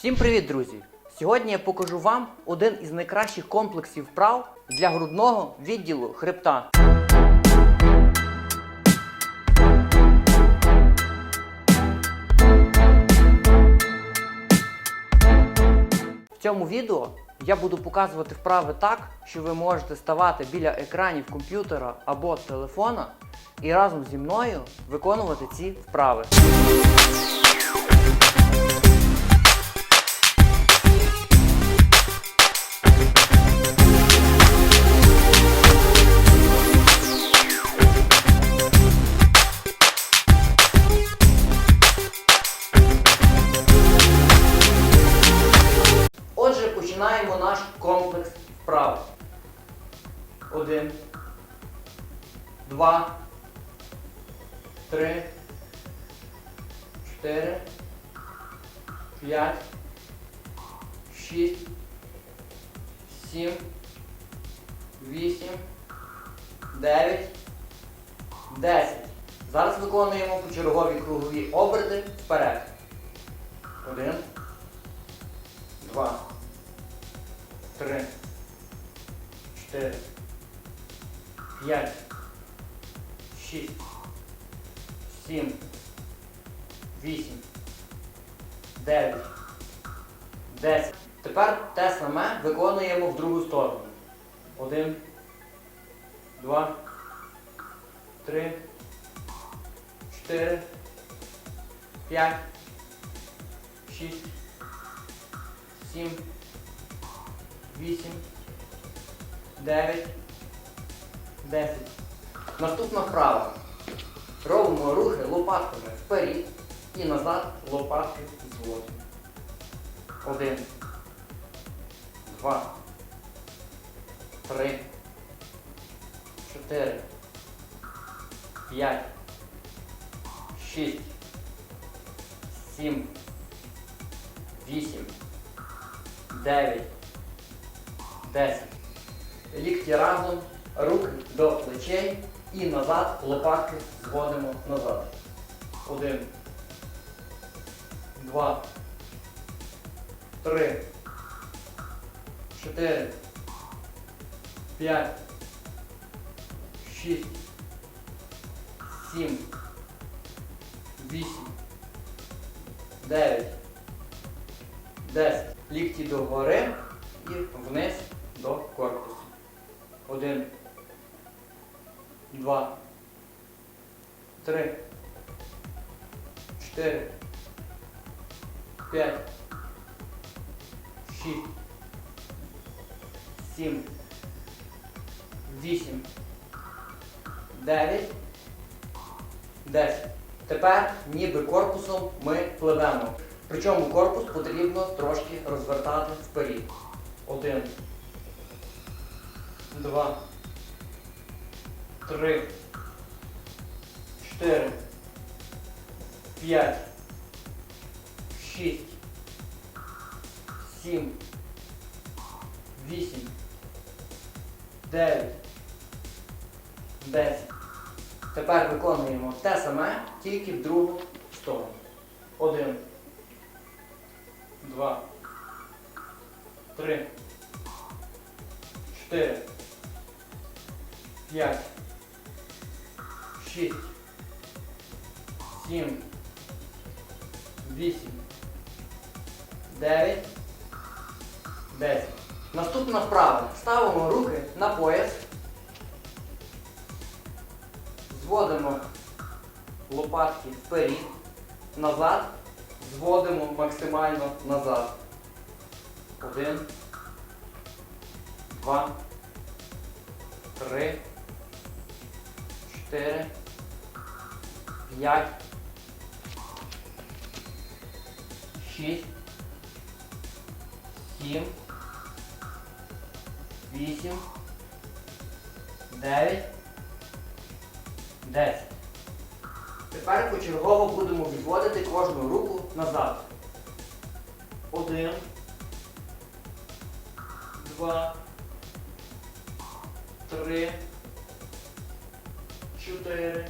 Всім привіт, друзі! Сьогодні я покажу вам один із найкращих комплексів вправ для грудного відділу хребта. В цьому відео я буду показувати вправи так, що ви можете ставати біля екранів комп'ютера або телефона і разом зі мною виконувати ці вправи. Два. Три. Чотири. П'ять. Шість. Сім. Вісім. Дев'ять. Десять. Зараз виконуємо почергові кругові оберти вперед. Один два, три, чотири, п'ять, шість, сім, вісім, дев'ять, десять. Тепер те саме виконуємо в другу сторону. Один, два, три, чотири, п'ять, шість. 7, 8, 9, 10. Наступна вправа. Робимо рухи лопатками вперед і назад лопатки зводимо. Один. Два. Три. Чотири. П'ять. Шість. Сім. Вісім. 9, 10. Лікті разом, руки до плечей і назад, лопатки зводимо назад. Один, два, три, чотири, п'ять, шість, сім, вісім, дев'ять, десять лікті догори і вниз до корпусу. Один, два, три, чотири, п'ять, шість, сім, вісім, дев'ять, десять. Тепер ніби корпусом ми пливемо. Причому корпус потрібно трошки розвертати вперед. Один. Два. Три. Чотири. П'ять. Шість. Сім. Вісім. Дев'ять. Десять. Тепер виконуємо те саме, тільки в другу сторону. Один два, три, чотири, п'ять, шість, сім, вісім, дев'ять, десять. Наступна вправа. Ставимо руки на пояс. Зводимо лопатки вперед, назад зводимо максимально назад. Один, два, три, чотири, п'ять, шість, сім, вісім, дев'ять, десять. Тепер почергово будемо відводити кожну руку назад. Один. Два. Три. Чотири.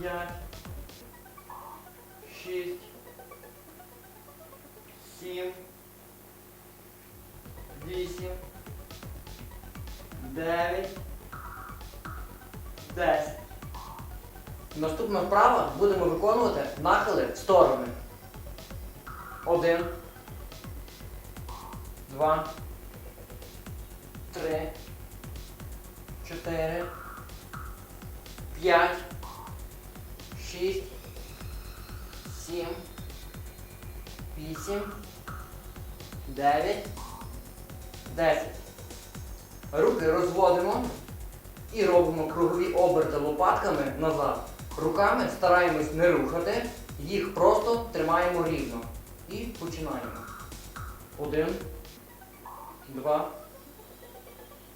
П'ять. Шість. сім, вісім, дев'ять, десять. Наступна вправа будемо виконувати нахили в сторони. Один. Два. Три. Чотири. П'ять. Шість. Сім. Вісім. Дев'ять. Десять. Руки розводимо і робимо кругові оберти лопатками назад. Руками стараємось не рухати, їх просто тримаємо рівно. І починаємо. Один, два,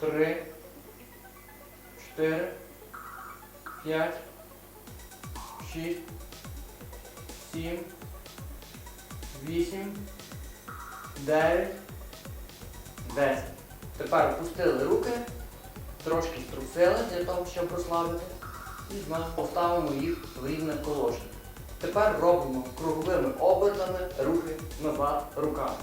три, чотири, п'ять, шість, сім, вісім, дев'ять, десять. Тепер опустили руки, трошки струсили для того, щоб розслабити. І знову поставимо їх в рівне положення. Тепер робимо круговими обертами рухи назад руками.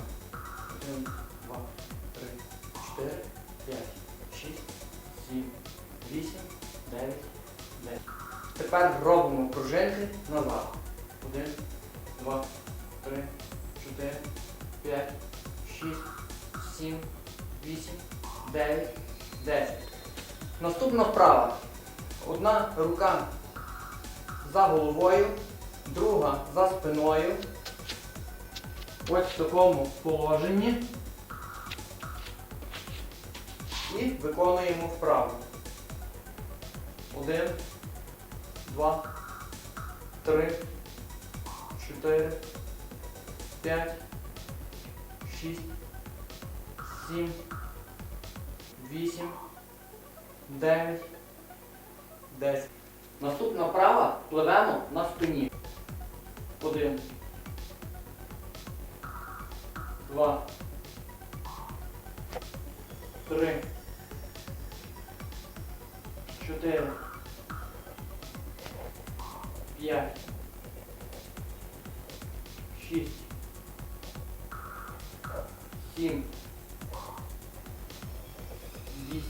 Тепер робимо пружинки назад. Один, два, три, чотири, п'ять, шість, сім, вісім, дев'ять, десять. Наступна вправа. Одна рука за головою, друга за спиною. Ось в такому положенні. І виконуємо вправу. Один, два, три, чотири, п'ять, шість, сім, вісім, дев'ять. 10. Наступна вправа пливемо на спині. Один. Два. Три. Чотири. П'ять. Шість. Сім. Вісім.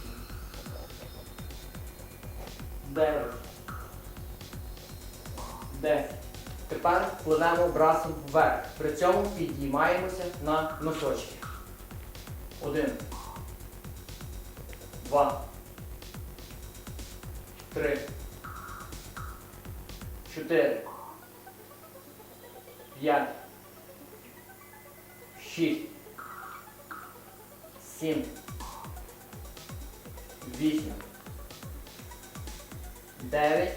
9. 10. Тепер пливемо брасом вверх. При цьому підіймаємося на носочки. 1. 2. 3. 4. 5. 6. 7. 8. 9,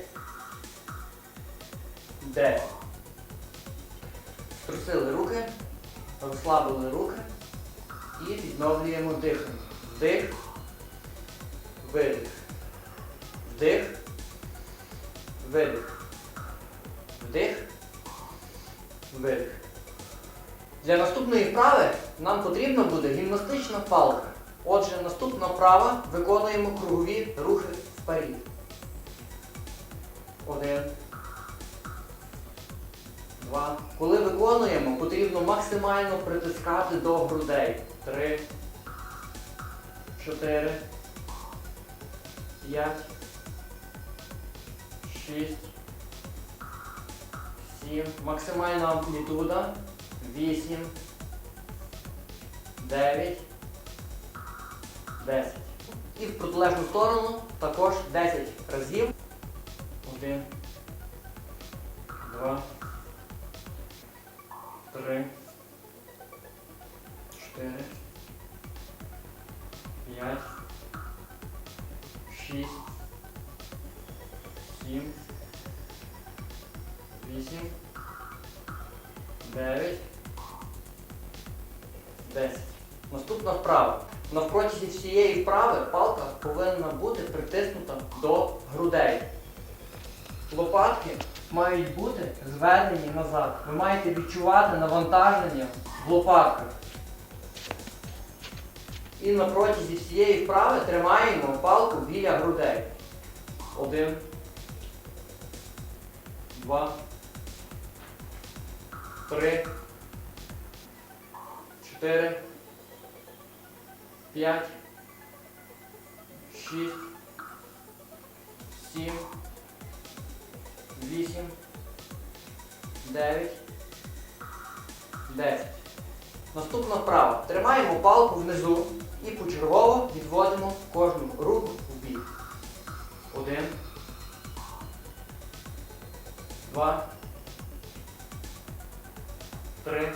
10. Струсили руки, розслабили руки і відновлюємо дихання. Вдих, видих. Вдих, видих. Вдих, видих. Для наступної вправи нам потрібна буде гімнастична палка. Отже, наступна вправа виконуємо кругові рухи вперед. Один. Два. Коли виконуємо, потрібно максимально притискати до грудей. Три. Чотири. П'ять. Шість рухів, максимальна амплітуда 8, 9, 10. І в протилежну сторону також 10 разів. 1, 2, 3. Наступна вправа. Навпроти всієї вправи палка повинна бути притиснута до грудей. Лопатки мають бути зведені назад. Ви маєте відчувати навантаження в лопатках. І на протязі всієї вправи тримаємо палку біля грудей. Один. Два. Три. чотири, п'ять, шість, сім, вісім, дев'ять, десять. Наступна вправа. Тримаємо палку внизу і почергово відводимо кожну руку в бік. Один. Два. Три.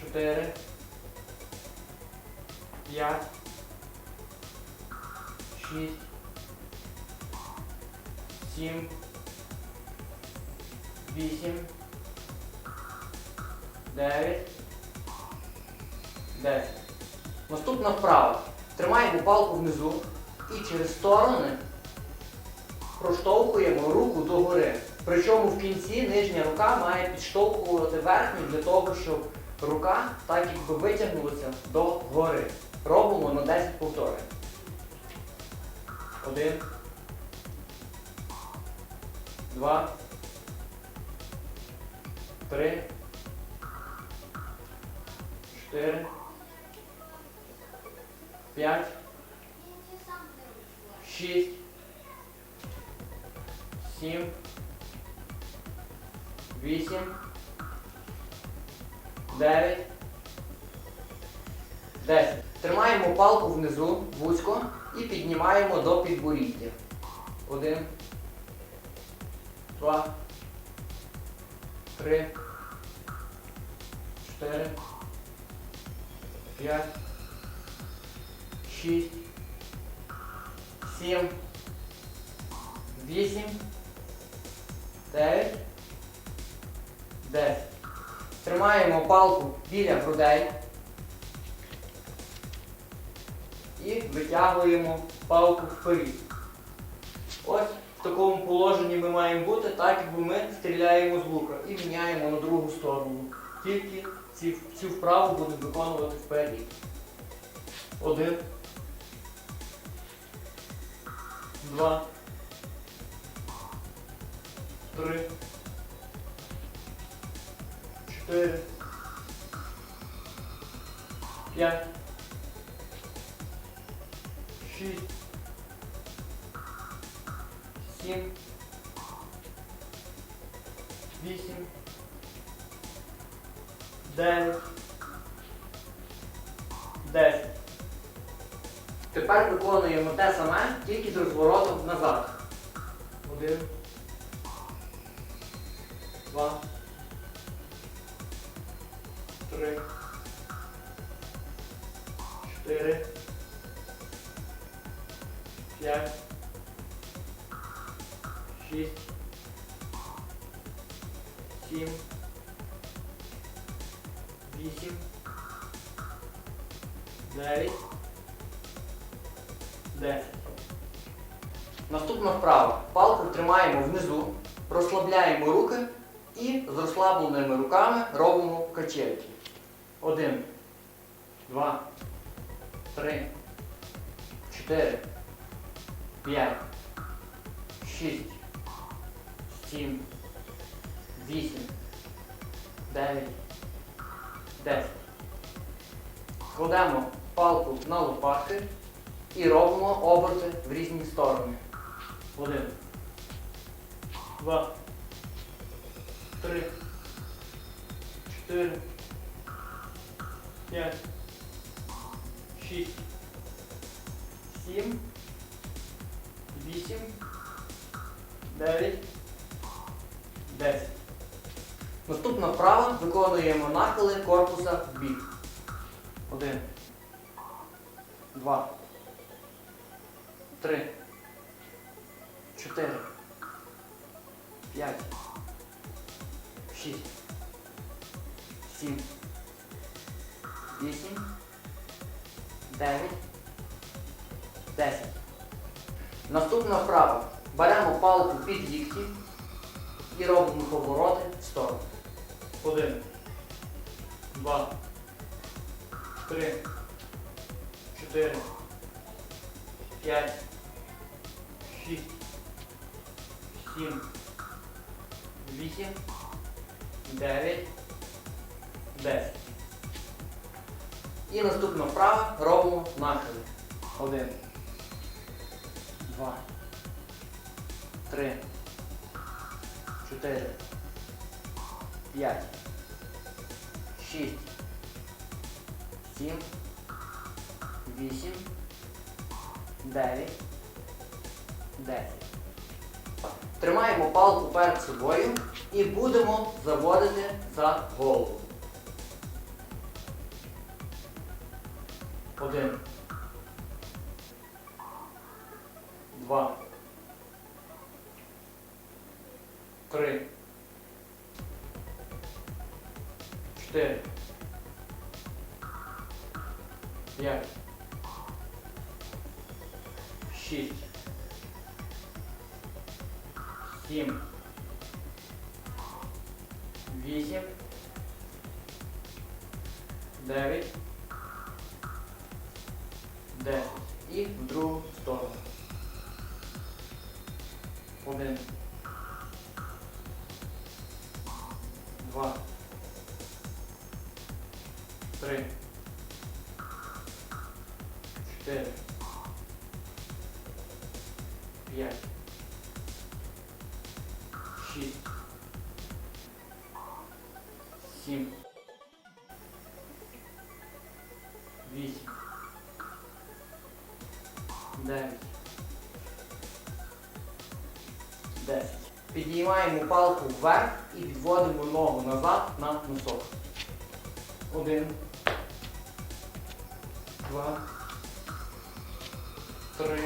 Чотири. П'ять. Шість. Сім. Вісім. Дев'ять. Десять. Наступна вправа. Тримаємо палку внизу і через сторони проштовхуємо руку догори. Причому в кінці нижня рука має підштовхувати верхню для того, щоб рука так якби витягнулася до гори. Робимо на 10 повторень. Один. Два. Три. Чотири. П'ять. Шість. Сім. Вісім. Дев'ять. Десять. Тримаємо палку внизу вузько і піднімаємо до підборіддя. Один. Два. Три. Чотири. П'ять. Шість. Сім. Вісім. Дев'ять. Десять. Тримаємо палку біля грудей. І витягуємо палку вперед. Ось в такому положенні ми маємо бути, так якби ми стріляємо з лука і міняємо на другу сторону. Тільки ці, цю вправу будемо виконувати вперед. Один. Два. Три. Чотири. П'ять. Шість. Сім. Вісім. Дев'ять. Десять. Тепер виконуємо те саме, тільки з розворотом назад. Один. Два. 5, 6, 7, 8, 9, 10. Наступна вправа. Палку тримаємо внизу, розслабляємо руки і з розслабленими руками робимо качельки. Один, два, три, чотири п'ять, шість, сім, вісім, дев'ять, десять. Кладемо палку на лопатки і робимо оберти в різні сторони. Один. Два. Три. Чотири. П'ять. Шість. Сім. Вісім. Дев'ять. Десять. Наступна вправа виконуємо нахили корпуса в бік. Один. Два. Три. Чотири. П'ять. Шість. Сім. Вісім. Дев'ять. Десять. Наступна вправа. Беремо палку під лікті і робимо повороти в сторону. Один. Два. Три. Чотири. П'ять. Шість. Сім. Вісім. Дев'ять. 10. І наступна вправа робимо нахили. 1. 2. 3. 4. 5. 6. 7. 8. 9. 10. Тримаємо палку перед собою і будемо заводити за голову. Один. Чотири. П'ять. 9. 10. Підіймаємо палку вверх і відводимо ногу назад на носок. Один. Два. Три.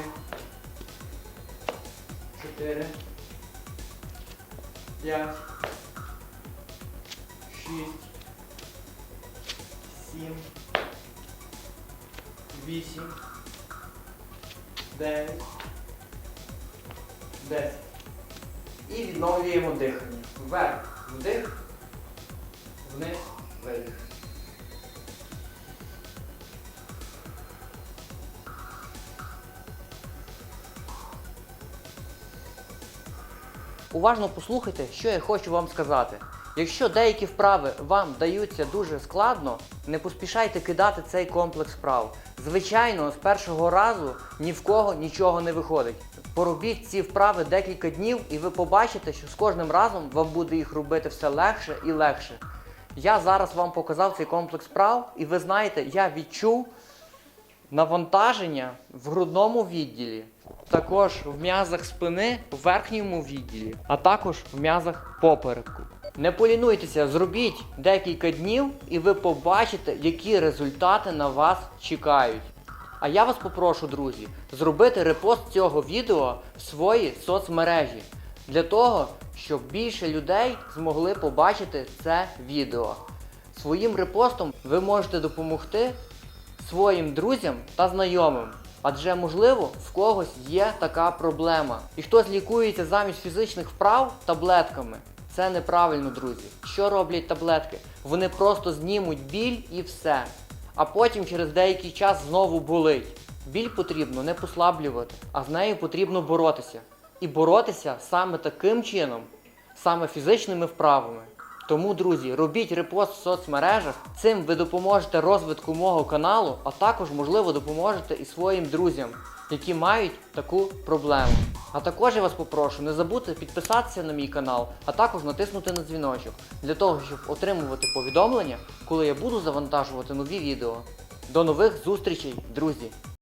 Чотири. П'ять. Шість. Сім. Вісім. Дев'ять. Десять. І відновлюємо дихання. Вверх вдих, вниз видих. Уважно послухайте, що я хочу вам сказати. Якщо деякі вправи вам даються дуже складно, не поспішайте кидати цей комплекс вправ. Звичайно, з першого разу ні в кого нічого не виходить. Поробіть ці вправи декілька днів, і ви побачите, що з кожним разом вам буде їх робити все легше і легше. Я зараз вам показав цей комплекс вправ, і ви знаєте, я відчув навантаження в грудному відділі, також в м'язах спини, в верхньому відділі, а також в м'язах попереку. Не полінуйтеся, зробіть декілька днів, і ви побачите, які результати на вас чекають. А я вас попрошу, друзі, зробити репост цього відео в свої соцмережі для того, щоб більше людей змогли побачити це відео. Своїм репостом ви можете допомогти своїм друзям та знайомим. Адже, можливо, в когось є така проблема. І хтось лікується замість фізичних вправ таблетками. Це неправильно, друзі. Що роблять таблетки? Вони просто знімуть біль і все. А потім через деякий час знову болить. Біль потрібно не послаблювати, а з нею потрібно боротися. І боротися саме таким чином, саме фізичними вправами. Тому, друзі, робіть репост в соцмережах. Цим ви допоможете розвитку мого каналу, а також, можливо, допоможете і своїм друзям, які мають таку проблему. А також я вас попрошу не забути підписатися на мій канал, а також натиснути на дзвіночок для того, щоб отримувати повідомлення, коли я буду завантажувати нові відео. До нових зустрічей, друзі!